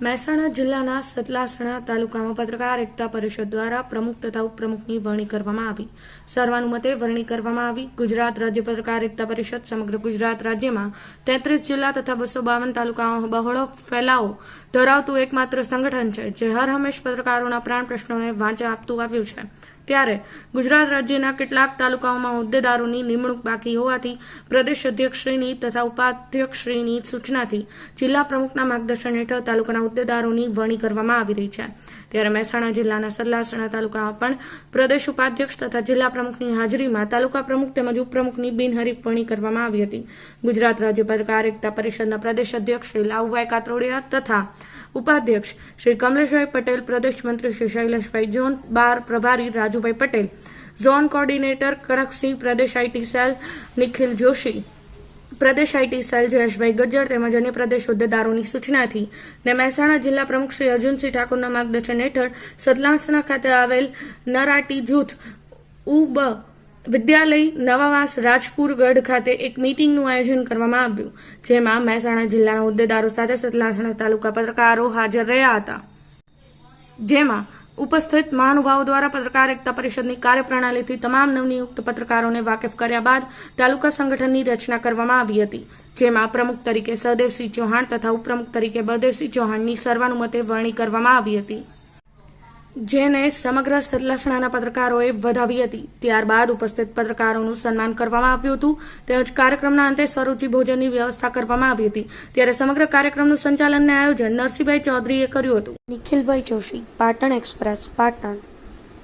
મહેસાણા જિલ્લાના સતલાસણા તાલુકામાં પત્રકાર એકતા પરિષદ દ્વારા પ્રમુખ તથા ઉપપ્રમુખની વરણી કરવામાં આવી. સર્વાનુમતે વરણી કરવામાં આવી. ગુજરાત રાજ્ય પત્રકાર એકતા પરિષદ સમગ્ર ગુજરાત રાજ્યમાં તેત્રીસ જિલ્લા તથા બસો બાવન તાલુકામાં બહોળો ફેલાવો ધરાવતું એકમાત્ર સંગઠન છે, જે હર હંમેશ પત્રકારોના પ્રાણ પ્રશ્નોને વાંચા આપતું આવ્યું છે. ત્યારે ગુજરાત રાજ્યના કેટલાક તાલુકાઓમાં હોદ્દેદારોની નિમણૂક બાકી હોવાથી પ્રદેશ અધ્યક્ષશ્રીની તથા ઉપાધ્યક્ષશ્રીની સૂચનાથી જિલ્લા પ્રમુખના માર્ગદર્શન હેઠળ તાલુકાના હોદ્દેદારોની વરણી કરવામાં આવી રહી છે. ત્યારે મહેસાણા જિલ્લાના સરલાસણા તાલુકામાં પણ પ્રદેશ ઉપાધ્યક્ષ તથા જિલ્લા પ્રમુખની હાજરીમાં તાલુકા પ્રમુખ તેમજ ઉપપ્રમુખની બિનહરીફ વરણી કરવામાં આવી હતી. ગુજરાત રાજ્ય પત્રકાર એકતા પરિષદના પ્રદેશ અધ્યક્ષ શ્રી લાવુભાઈ કાતરોડિયા તથા ઉપાધ્યક્ષ શ્રી કમલેશભાઈ પટેલ, પ્રદેશ મંત્રી શ્રી શૈલેષભાઈ જોન, બાર પ્રભારી રાજુભાઈ પટેલ, ઝોન કોર્ડિનેટર કનકસિંહ, પ્રદેશ IT cell Nikhil Joshi, Pradesh IT cell Jayeshbhai Gajjar તેમજ અન્ય પ્રદેશ હોદ્દેદારોની સૂચનાથી ને મહેસાણા જિલ્લા પ્રમુખ શ્રી અર્જુનસિંહ ઠાકોરના માર્ગદર્શન હેઠળ સતલાસણા ખાતે આવેલ નરાટી જૂથ ઉબ વિદ્યાલય નવાવાસ રાજપુર ગઢ ખાતે એક મીટિંગનું આયોજન કરવામાં આવ્યું, જેમાં મહેસાણા જિલ્લાના હોદ્દેદારો સાથે સતલાસણા તાલુકા પત્રકારો હાજર રહ્યા હતા. જેમાં ઉપસ્થિત મહાનુભાવો દ્વારા પત્રકાર એકતા પરિષદની કાર્યપ્રણાલીથી તમામ નવનિયુક્ત પત્રકારોને વાકેફ કર્યા બાદ તાલુકા સંગઠનની રચના કરવામાં આવી હતી, જેમાં પ્રમુખ તરીકે સહદેવસિંહ ચૌહાણ તથા ઉપપ્રમુખ તરીકે બળદેવસિંહ ચૌહાણની સર્વાનુમતે વરણી કરવામાં આવી હતી. જેને સમગ્ર સતલાસણાના પત્રકારોએ વધાવી હતી. ત્યારબાદ ઉપસ્થિત પત્રકારોનું સન્માન કરવામાં આવ્યું હતું. તેમજ કાર્યક્રમના અંતે સ્વરૂચિ ભોજનની વ્યવસ્થા કરવામાં આવી હતી. ત્યારે સમગ્ર કાર્યક્રમનું સંચાલન આયોજન નરસિંહભાઈ ચૌધરીએ કર્યું હતું. નિખિલભાઈ જોશી, પાટણ એક્સપ્રેસ, પાટણ.